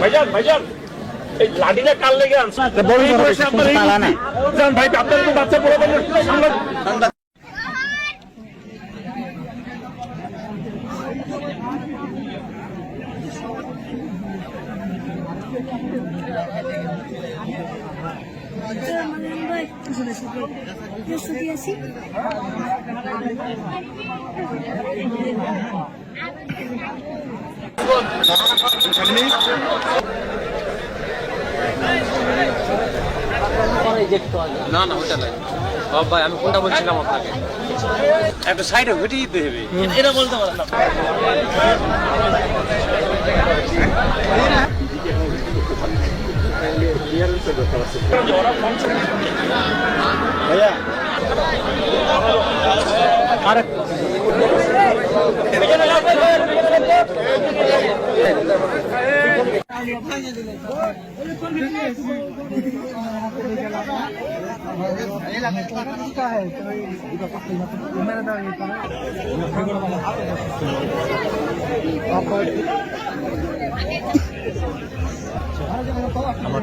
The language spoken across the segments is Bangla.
ভাইজান ভাইজান। এই লাঠিটা কাল লেগে আনছে? ভাই আপনার তো বাচ্চা আছি না না, ওটা নাই ভাই আমি কোনটা বলছিলাম আপনাকে একটা সাইডে ঘুরিয়ে দিতে হবে এটা বলতে পারেন না। আমার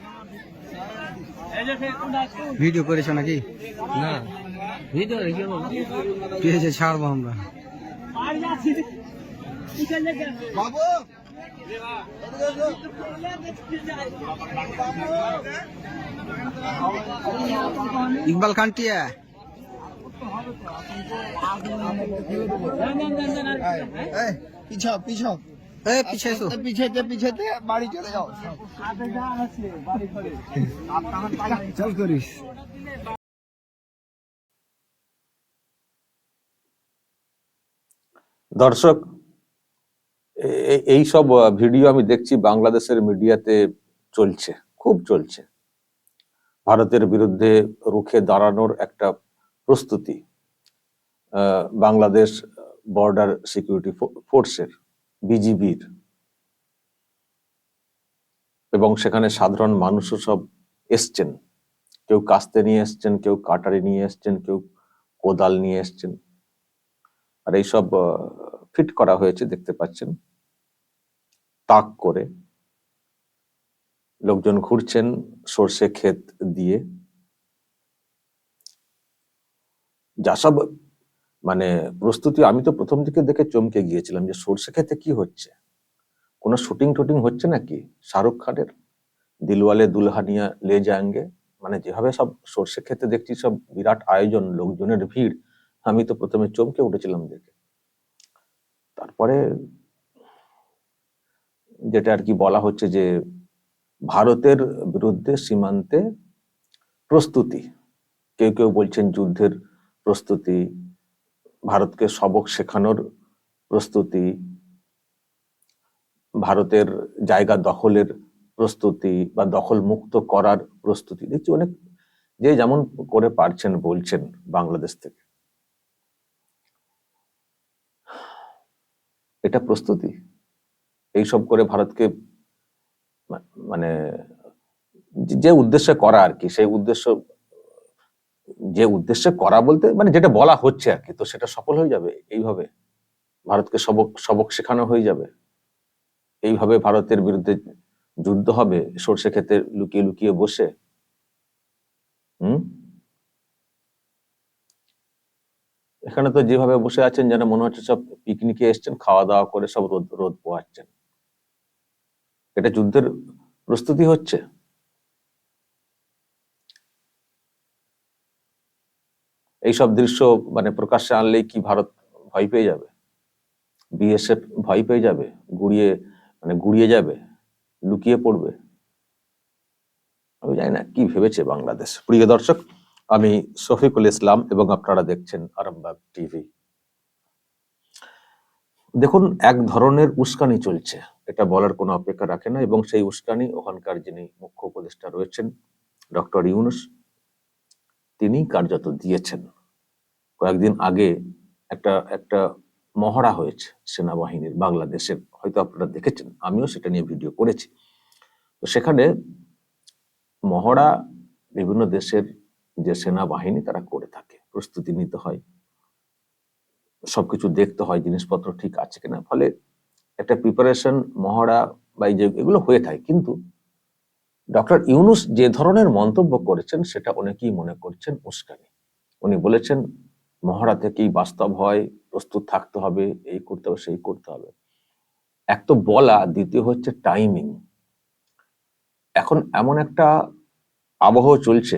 ভিডিও করেছ নাকি? না ভিডিও রেখে পেয়েছে ছাড়বো আমরা। ইকবাল খানটিয়া পিছাও পিছাও। বাড়ি চলে যাও। চল করিস। দর্শক এই সব ভিডিও আমি দেখছি বাংলাদেশের মিডিয়াতে চলছে খুব চলছে। ভারতের বিরুদ্ধে রুখে দাঁড়ানোর একটা প্রস্তুতি আহ, বাংলাদেশ বর্ডার সিকিউরিটি ফোর্সের বিজিবির। এবং সেখানে সাধারণ মানুষও সব এসছেন। কেউ কাস্তে নিয়ে এসছেন, কেউ কাটারি নিয়ে এসছেন, কেউ কোদাল নিয়ে এসছেন। আর এইসব ফিট করা হয়েছে, দেখতে পাচ্ছেন। তাক করে লোকজন ঘুরছেন সর্ষে ক্ষেত দিয়ে। যা সব মানে প্রস্তুতি, আমি তো প্রথম দিকে দেখে চমকে গিয়েছিলাম যে সর্ষে ক্ষেতে কি হচ্ছে? কোনো শুটিং টুটিং হচ্ছে নাকি? শাহরুখ খানের? দিলওয়ালে দুলহানিয়া লে যায়ঙ্গে? মানে যেভাবে সব সর্ষে ক্ষেতে দেখছি, সব বিরাট আয়োজন, লোকজনের ভিড়, আমি তো প্রথমে চমকে উঠেছিলাম দেখে। তারপরে যেটা আর কি বলা হচ্ছে যে ভারতের বিরুদ্ধে সীমান্তে প্রস্তুতি। কেউ কেউ বলছেন যুদ্ধের প্রস্তুতি ভারতকে সবক শেখানোর প্রস্তুতি, ভারতের জায়গা দখলের প্রস্তুতি বা দখল মুক্ত করার প্রস্তুতি। দেখছি অনেক যে যেমন করে পারছেন, বলছেন বাংলাদেশ থেকে। এটা প্রস্তুতি। এইসব করে ভারতকে মানে যে- উদ্দেশ্যে করা আর কি, সেই উদ্দেশ্য যে উদ্দেশ্যে করা বলতে মানে যেটা বলা হচ্ছে আর কি, তো সেটা সফল হয়ে যাবে এইভাবে। ভারতকে সবক সবক শেখানো হয়ে যাবে। এইভাবে ভারতের বিরুদ্ধে যুদ্ধ হবে, সর্ষে ক্ষেতে লুকিয়ে লুকিয়ে বসে। হুম? এখানে তো যেভাবে বসে আছেন, যেন মনে হচ্ছে সব পিকনিকে এসছেন, খাওয়া দাওয়া করে সব রোদ রোদ পোয়াচ্ছেন এটা যুদ্ধের প্রস্তুতি হচ্ছে। এইসব দৃশ্য মানে প্রকাশ্যে আনলেই কি ভারত ভয় পেয়ে যাবে? বিএসএফ ভয় পেয়ে যাবে? গুড়িয়ে মানে গুড়িয়ে যাবে? লুকিয়ে পড়বে? আমি জানি না কি ভেবেছে বাংলাদেশ। প্রিয় দর্শক, আমি শফিকুল ইসলাম এবং আপনারা দেখছেন আরামবাগ টিভি। দেখুন, এক ধরনের উস্কানি চলছে। এটা বলার কোনো অপেক্ষা রাখে না এবং সেই উস্কানি ওখানকার যিনি মুখ্য উপদেষ্টা রয়েছেন, ডক্টর ইউনুস কার্যত দিয়েছেন। কয়েকদিন আগে একটা একটা মহড়া হয়েছে সেনাবাহিনীর বাংলাদেশের, হয়তো আপনারা দেখেছেন, আমিও সেটা নিয়ে ভিডিও করেছি। তো সেখানে মহড়া বিভিন্ন দেশের যে সেনাবাহিনী তারা করে থাকে, প্রস্তুতি নিতে হয়। সবকিছু দেখতে হয়, জিনিসপত্র ঠিক আছে কিনা। ফলে একটা প্রিপারেশন মহড়া বা এই যে এগুলো হয়ে থাকে, কিন্তু ডক্টর ইউনুস যে ধরনের মন্তব্য করেছেন, সেটা অনেকেই মনে করছেন উস্কানি। উনি বলেছেন, মহড়া থেকেই বাস্তব হয়, প্রস্তুত থাকতে হবে, এই করতে হবে, সেই করতে হবে। এক তো বলা, দ্বিতীয় হচ্ছে টাইমিং এখন এমন একটা আবহ চলছে,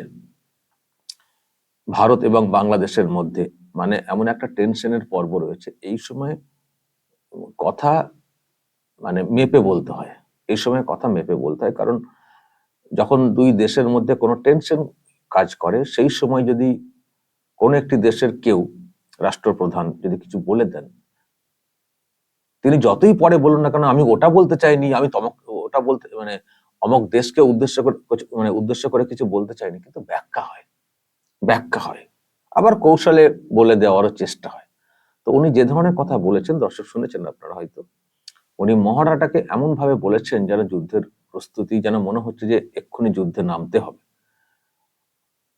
ভারত এবং বাংলাদেশের মধ্যে। মানে এমন একটা টেনশনের পর্ব রয়েছে। এই সময় কথা মানে মেপে বলতে হয়। এই সময় কথা মেপে বলতে হয়। কারণ যখন দুই দেশের মধ্যে কোনো টেনশন কাজ করে, সেই সময় যদি কোনো একটি দেশের কেউ রাষ্ট্রপ্রধান যদি কিছু বলে দেন, তিনি যতই পরে বলুন না কেন, আমি ওটা বলতে চাইনি, আমি তমক, ওটা বলতে মানে অমক দেশকে উদ্দেশ্য করে মানে উদ্দেশ্য করে কিছু বলতে চাইনি, কিন্তু ব্যাখ্যা হয় ব্যাখ্যা হয়। আবার কৌশলে বলে দেওয়ারও চেষ্টা হয়। তো উনি যে ধরনের কথা বলেছেন, দর্শক শুনেছেন আপনারা হয়তো। উনি মহারাটাকে এমন ভাবে বলেছেন যেন যুদ্ধের প্রস্তুতি, যেন মনে হচ্ছে যে এক্ষুনি যুদ্ধে নামতে হবে।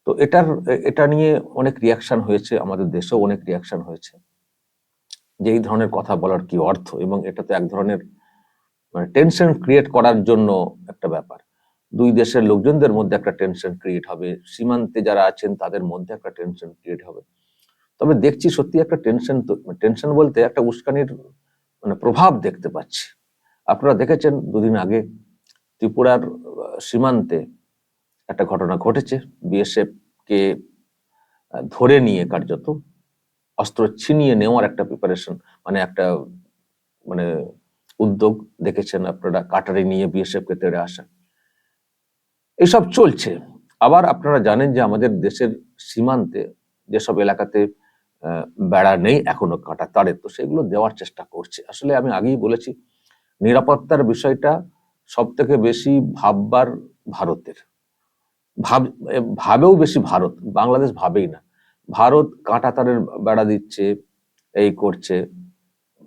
তো এটার, এটা নিয়ে অনেক রিয়াকশন হয়েছে আমাদের দেশেও, অনেক রিয়াকশন হয়েছে। যে এই ধরনের কথা বলার কি অর্থ? এবং এটা তো এক ধরনের মানে টেনশন ক্রিয়েট করার জন্য একটা ব্যাপার। দুই দেশের লোকজনদের মধ্যে একটা টেনশন ক্রিয়েট হবে। সীমান্তে যারা আছেন, তাদের মধ্যে একটা টেনশন ক্রিয়েট হবে। তবে দেখছি সত্যি একটা টেনশন টেনশন বলতে একটা উস্কানির মানে প্রভাব দেখতে পাচ্ছি। আপনারা দেখেছেন দুদিন আগে ত্রিপুরার সীমান্তে একটা ঘটনা ঘটেছে। বিএসএফ কে ধরে নিয়ে কার্যত অস্ত্র ছিনিয়ে নেওয়ার একটা প্রিপারেশন মানে একটা মানে উদ্যোগ দেখেছেন আপনারা কাটারি নিয়ে বিএসএফ কে তেড়ে আসা। এইসব চলছে। আবার আপনারা জানেন যে আমাদের দেশের সীমান্তে যেসব এলাকাতে বেড়া নেই, এখনও কাটা তারে তো সেগুলো দেওয়ার চেষ্টা করছে। আসলে আমি আগেই বলেছি, নিরাপত্তার বিষয়টা সব থেকে বেশি ভাববার ভারতের। ভাব ভাবেও বেশি ভারত, বাংলাদেশ ভাবেই না। ভারত কাঁটা তারের বেড়া দিচ্ছে, এই করছে,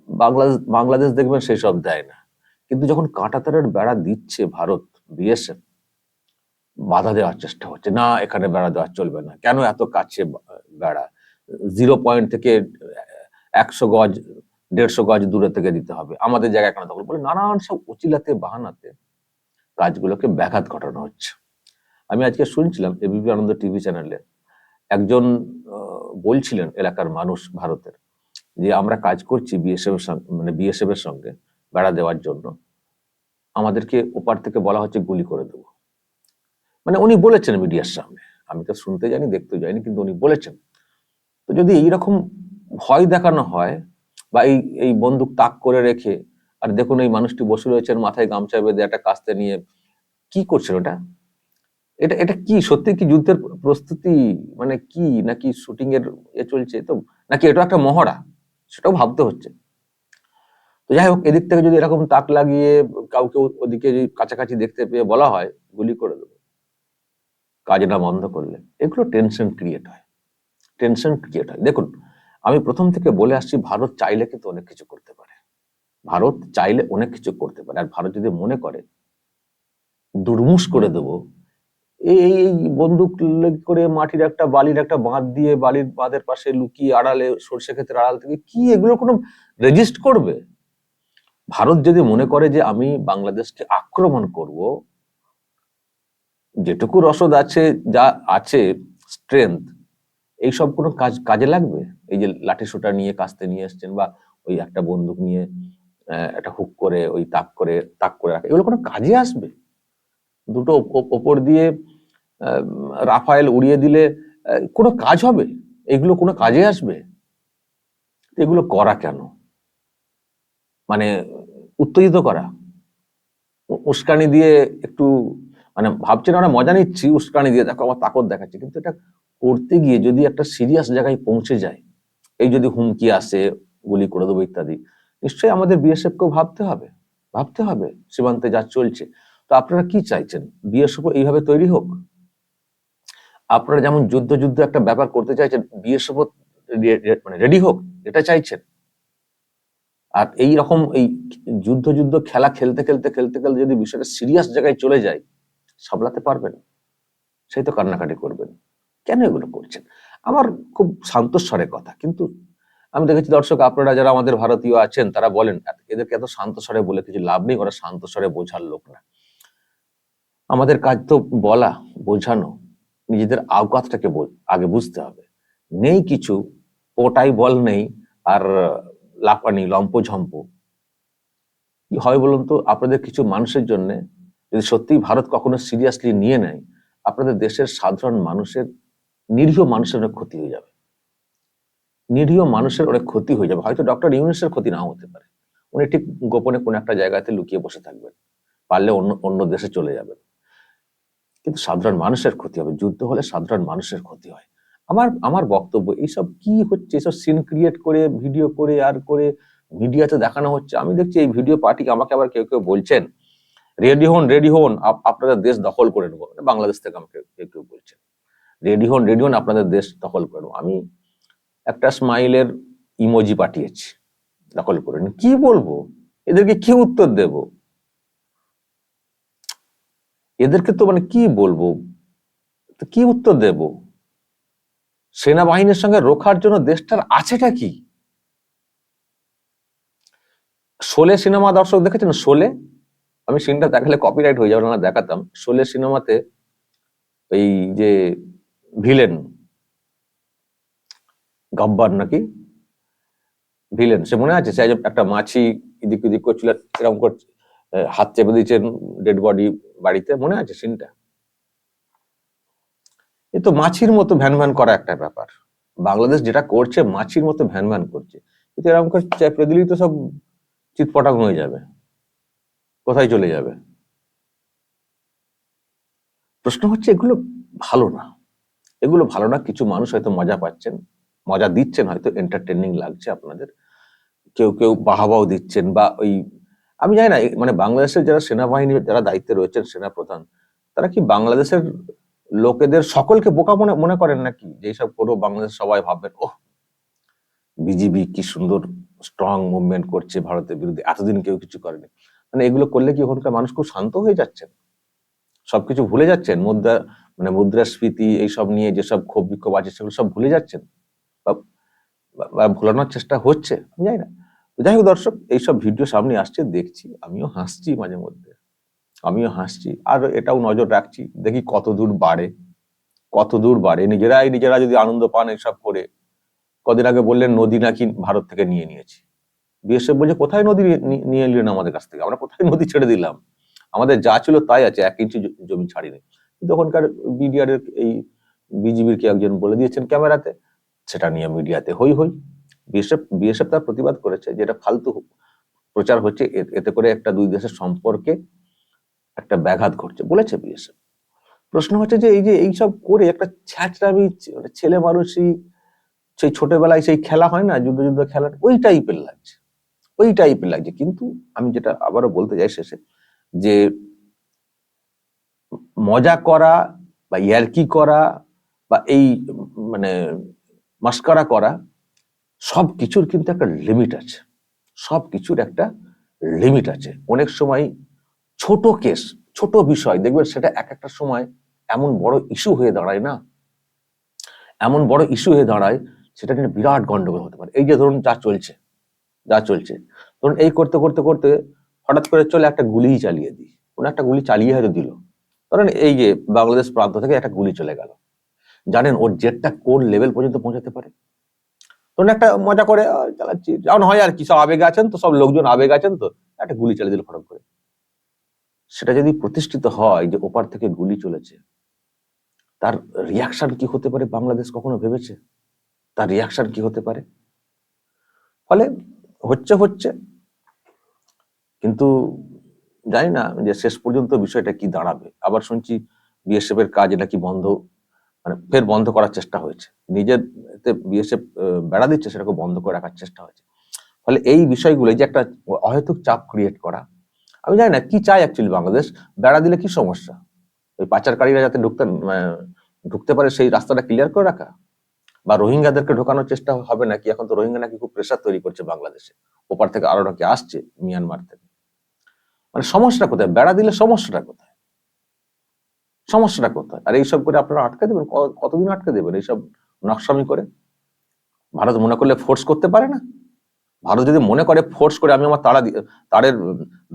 বাংলাদেশ বাংলাদেশ দেখবেন সেই সব দেয় না। কিন্তু যখন কাঁটা তারের বেড়া দিচ্ছে ভারত, বিএসএফ, বাধা দেওয়ার চেষ্টা হচ্ছে, না, এখানে বেড়া দেওয়া চলবে না। কেন এত কাছে বেড়া? জিরো পয়েন্ট থেকে একশো গজ, দেড়শো গজ দূরে থেকে দিতে হবে। আমাদের জায়গায় কেন তখন বলে, নানান সব উচিলাতে বাহানাতে কাজগুলোকে ব্যাঘাত ঘটানো হচ্ছে। আমি আজকে শুনছিলাম এবিপি আনন্দ টিভি চ্যানেলে একজন বলছিলেন এলাকার মানুষ ভারতের যে, আমরা কাজ করছি বিএসএফ এর সঙ্গে মানে বিএসএফ এর সঙ্গে বেড়া দেওয়ার জন্য। আমাদেরকে ওপার থেকে বলা হচ্ছে গুলি করে দেবো। মানে উনি বলেছেন মিডিয়ার সামনে। আমি তো শুনতে জানি, দেখতে যাইনি কিন্তু উনি বলেছেন। তো যদি এইরকম ভয় দেখানো হয় বা এই এই বন্দুক তাক করে রেখে, আর দেখুন এই মানুষটি বসে রয়েছেন মাথায় গামছা বেঁধে একটা কাস্তে নিয়ে, কি করছেন ওটা? এটা এটা কি, সত্যি কি যুদ্ধের প্রস্তুতি মানে কি, নাকি শুটিং এর এ চলছে? তো নাকি এটা একটা মহড়া? সেটাও ভাবতে হচ্ছে। তো যাই হোক, এদিক থেকে যদি এরকম তাক লাগিয়ে কাউকে ওদিকে কাছাকাছি দেখতে পেয়ে বলা হয়, গুলি করে দেবো। কাজটা বন্ধ করলে। এগুলো টেনশন ক্রিয়েট হয়। টেনশন ক্রিয়েট হয়। দেখুন, আমি প্রথম থেকে বলে আসছি, ভারত চাইলে কিন্তু অনেক কিছু করতে পারে। ভারত চাইলে অনেক কিছু করতে পারে। আর ভারত যদি মনে করে, দুর্মুষ করে দেবো, এই এই বন্দুক করে মাটির একটা বালির একটা বাঁধ দিয়ে বালির বাঁধের পাশে লুকিয়ে আড়ালে সর্ষে ক্ষেতের আড়াল থেকে কি এগুলো কোনো রেজিস্ট করবে? ভারত যদি মনে করে যে আমি বাংলাদেশকে আক্রমণ করব, যেটুকু রসদ আছে, যা আছে স্ট্রেংথ এইসব কোনো কাজ, কাজে লাগবে? এই যে লাঠি সোটা নিয়ে কাস্তে নিয়ে এসছেন বা ওই একটা বন্দুক নিয়ে একটা হুক করে, ওই তাক করে তাক করে রাখা, এগুলো কোনো কাজে আসবে? দুটো ওপর দিয়ে রাফায়েল উড়িয়ে দিলে কোনো কাজ হবে? এগুলো কোনো কাজে আসবে? এগুলো করা কেন? মানে উত্তেজিত করা? উস্কানি দিয়ে একটু মানে ভাবছেন আমরা মজা নিচ্ছি, উস্কানি দিয়ে দেখো আমার তাকত দেখাচ্ছে, কিন্তু এটা করতে গিয়ে যদি একটা সিরিয়াস জায়গায় পৌঁছে যায়, এই যদি হুমকি আসে, গুলি করে দেবো ইত্যাদি, নিশ্চয়ই আমাদের বিএসএফ কেও ভাবতে হবে ভাবতে হবে সীমান্তে যা চলছে। তো আপনারা কি চাইছেন? বিএসএফ এইভাবে তৈরি হোক? আপনারা যেমন যুদ্ধ যুদ্ধ একটা ব্যাপার করতে চাইছেন বিএসএফ মানে রেডি হোক, এটা চাইছেন। আর এই রকম এই যুদ্ধ যুদ্ধ খেলা খেলতে খেলতে খেলতে খেলতে যদি বিষয়টা সিরিয়াস জায়গায় চলে যায়, সামলাতে পারবেন। সেই তো কান্নাকাটি করবেন। কেন এগুলো করছেন আমার খুব শান্তস্বরে কথা। কিন্তু আমি দেখেছি দর্শক, আপনারা যারা আমাদের ভারতীয় আছেন, তারা বলেন এদেরকে এত শান্ত স্বরে বলে কিছু লাভ নেই, ওরা শান্ত স্বরে বোঝার লোক না। আমাদের কাজ তো বলা, বোঝানো, নিজেদের আওকাতটাকে আগে বুঝতে হবে। নেই কিছু, ওটাই বল নেই, আর লাপানি লম্পঝম্প। কি হয় বলুন তো, আপনাদের কিছু মানুষের জন্য, যদি সত্যিই ভারত কখনো সিরিয়াসলি নিয়ে নেয়, আপনাদের দেশের সাধারণ মানুষের নিরীহ মানুষের অনেক ক্ষতি হয়ে যাবে। নিরীহ মানুষের অনেক ক্ষতি হয়ে যাবে। হয়তো ডক্টর ইউনুসের ক্ষতি নাও হতে পারে। উনি ঠিক গোপনে কোনো একটা জায়গাতে লুকিয়ে বসে থাকবেন। পারলে অন্য অন্য দেশে চলে যাবেন। কিন্তু সাধারণ মানুষের ক্ষতি হবে। যুদ্ধ হলে সাধারণ মানুষের ক্ষতি হয়। আমার আমার বক্তব্য, এইসব কি হচ্ছে? এসব সিন ক্রিয়েট করে ভিডিও করে, আর করে মিডিয়াতে দেখানো হচ্ছে? আমি দেখছি এই ভিডিও পার্টি আমাকে আবার কেউ কেউ বলছেন, রেডি হন রেডি হন। আপ- আপনাদের দেশ দখল করে নেব। বাংলাদেশ থেকে আমাকে কেউ কেউ বলছেন। রেডি হন রেডি হন, আপনাদের দেশ দখল করে নেব। আমি একটা স্মাইলের ইমোজি পাঠিয়েছি, দখল করে নিন। কি বলব? এদেরকে কি উত্তর দেব? এদেরকে তো মানে কি বলব? কি উত্তর দেব? সেনাবাহিনীর সঙ্গে রোখার জন্য দেশটার আছেটা কি? শোলে সিনেমা দর্শক দেখেছেন? শোলে? আমি সিনটা দেখালে কপিরাইট হয়ে যাবে না, দেখাতাম। শোলে সিনেমাতে ওই যে ভিলেন। গব্বার নাকি? ভিলেন সে মনে আছে? সে একটা মাছি এদিক ওদিক করছিল এরকম করে আহ, হাত চেপে দিয়েছেন ডেড বডি বাড়িতে মনে আছে সিনটা এ তো মাছির মতো ভ্যান ভ্যান করা একটা ব্যাপার। বাংলাদেশ যেটা করছে মাছির মতো ভ্যান ভ্যান করছে। কিন্তু এরকম করে চেপে দিলেই তো সব চিৎপটাং হয়ে যাবে। কোথায় চলে যাবে? প্রশ্ন হচ্ছে এগুলো ভালো না। এগুলো ভালো না, কিছু মানুষ হয়তো মজা পাচ্ছেন, মজা দিচ্ছেন, হয়তো এন্টারটেনিং লাগছে আপনাদের। কেউ কেউ বাহাবাও দিচ্ছেন বা ওই, আমি জানি না মানে বাংলাদেশের যারা সেনাবাহিনী যারা দায়িত্বে রয়েছেন সেনা প্রধান তারা কি বাংলাদেশের লোকেদের সকলকে বোকা মনে মনে করেন নাকি? যেসব কোনো বাংলাদেশ সবাই ভাববেন, ওহ বিজিবি কি সুন্দর স্ট্রং মুভমেন্ট করছে ভারতের বিরুদ্ধে, এতদিন কেউ কিছু করেনি। মানে এগুলো করলে কি ওখানকার মানুষ খুব শান্ত হয়ে যাচ্ছেন? সবকিছু ভুলে যাচ্ছেন? মুদ্রা মানে মুদ্রাস্ফীতি, এইসব নিয়ে যেসব ক্ষোভ বিক্ষোভ আছে, সেগুলো সব ভুলে যাচ্ছেন? বা ভুলানোর চেষ্টা হচ্ছে? আমি জানি না। যাই হোক দর্শক, এইসব ভিডিও সামনে আসছে, দেখছি, আমিও হাসছি মাঝে মধ্যে। আমিও হাসছি। আর এটাও নজর রাখছি, দেখি কত দূর বাড়ে। কত দূর বাড়ে? নিজেরাই, নিজেরা যদি আনন্দ পান এসব করে, কদিন আগে বললেন, নদী নাকি ভারত থেকে নিয়ে নিয়েছি। বিএসএফ বলছে, কোথায় নদী নিয়ে- এলেন আমাদের কাছ থেকে? আমরা কোথায় নদী ছেড়ে দিলাম? আমাদের যা ছিল তাই আছে, এক ইঞ্চি জমি ছাড়িনি। কিন্তু ওখানকার বিডিআর এই বিজিবির কে একজন বলে দিয়েছেন ক্যামেরাতে, সেটা নিয়ে মিডিয়াতে হই হই। বিএসএফ বিএসএফ তার প্রতিবাদ করেছে যেটা ফালতু প্রচার হচ্ছে এতে করে একটা দুই দেশের সম্পর্কে একটা ব্যাঘাত ঘটছে, বলেছে বিএসএফ। প্রশ্ন হচ্ছে যে এই যে এইসব করে একটা ছ্যাচড়ামি ছে- মানে ছেলে মানুষই, সেই ছোটবেলায় সেই খেলা হয় না, যুদ্ধ যুদ্ধ খেলা, ওই টাইপের লাগছে। ওই টাইপের লাগছে। কিন্তু আমি যেটা আবারও বলতে চাই শেষে যে মজা করা বা ইয়ার্কি করা বা এই মানে মাস্কারা করা সব কিছুর কিন্তু একটা লিমিট আছে। সব কিছুর একটা লিমিট আছে। অনেক সময় ছোট কেস ছোট বিষয়, দেখবেন সেটা এক একটা সময় এমন বড় ইস্যু হয়ে দাঁড়ায় না? এমন বড় ইস্যু হয়ে দাঁড়ায়, সেটা নিয়ে বিরাট গন্ডগোল হতে পারে। এই যে ধরুন যা চলছে যা চলছে। ধরুন এই করতে করতে করতে হঠাৎ করে চলে একটা গুলি চালিয়ে দিই। কোনো একটা গুলি চালিয়ে হয়তো দিল। ধরেন এই যে বাংলাদেশ প্রান্ত থেকে একটা গুলি চলে গেল। জানেন ওর জেটটা কোন লেভেল পর্যন্ত পৌঁছাতে পারে? ধরুন একটা মজা করে চালাচ্ছি। যেমন হয় আর কি, সব আবেগ আছেন তো, সব লোকজন আবেগ আছেন তো, একটা গুলি চালিয়ে দিল ফটক করে। সেটা যদি প্রতিষ্ঠিত হয় যে ওপার থেকে গুলি চলেছে, তার রিয়াকশন কি হতে পারে বাংলাদেশ কখনো ভেবেছে? তার রিয়াকশন কি হতে পারে? ফলে হচ্ছে হচ্ছে কিন্তু জানি না যে শেষ পর্যন্ত বিষয়টা কি দাঁড়াবে। আবার শুনছি বিএসএফ এর কাজ নাকি বন্ধ মানে ফের বন্ধ করার চেষ্টা হয়েছে। নিজের বিএসএফ বেড়া দিচ্ছে সেটাকে বন্ধ করে রাখার চেষ্টা হয়েছে। ফলে এই বিষয়গুলো যে একটা অহেতুক চাপ ক্রিয়েট করা আমি জানি না কি চাই অ্যাকচুয়ালি বাংলাদেশ। বেড়া দিলে কি সমস্যা? ওই পাচারকারীরা যাতে ঢুকতে আহ, ঢুকতে পারে সেই রাস্তাটা ক্লিয়ার করে রাখা? বা রোহিঙ্গাদেরকে ঢোকানোর চেষ্টা হবে নাকি? এখন তো রোহিঙ্গা নাকি খুব প্রেশার তৈরি করছে বাংলাদেশে। ওপার থেকে আরও নাকি আসছে মিয়ানমার থেকে। মানে সমস্যাটা কোথায়? বেড়া দিলে সমস্যাটা কোথায়? সমস্যাটা কোথায়? আর এইসব করে আপনারা আটকে দেবেন? কতদিন আটকে দেবেন এইসব নকশামি করে? ভারত মনে করলে ফোর্স করতে পারে না? ভারত যদি মনে করে ফোর্স করে আমি আমার দিয়ে তারের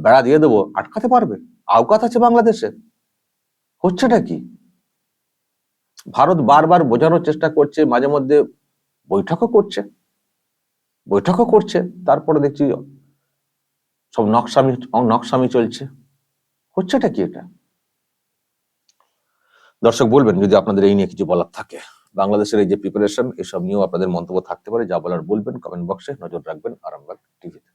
বেড়া দিয়ে দেবো, আটকাতে পারবে? আওকাত আছে বাংলাদেশে। হচ্ছেটা কি? ভারত বারবার বোঝানোর চেষ্টা করছে, মাঝে মধ্যে বৈঠকও করছে। বৈঠকও করছে, তারপরে দেখছি সব নকশামি নকশামি চলছে। হচ্ছেটা কি এটা? দর্শক, বলবেন যদি আপনাদের এই নিয়ে কিছু বলার থাকে। বাংলাদেশের এই যে প্রিপারেশন এসব নিয়েও আপনাদের মন্তব্য থাকতে পারে, যা বলার বলবেন কমেন্ট বক্সে নজর রাখবেন, আরামবাগ টিভিতে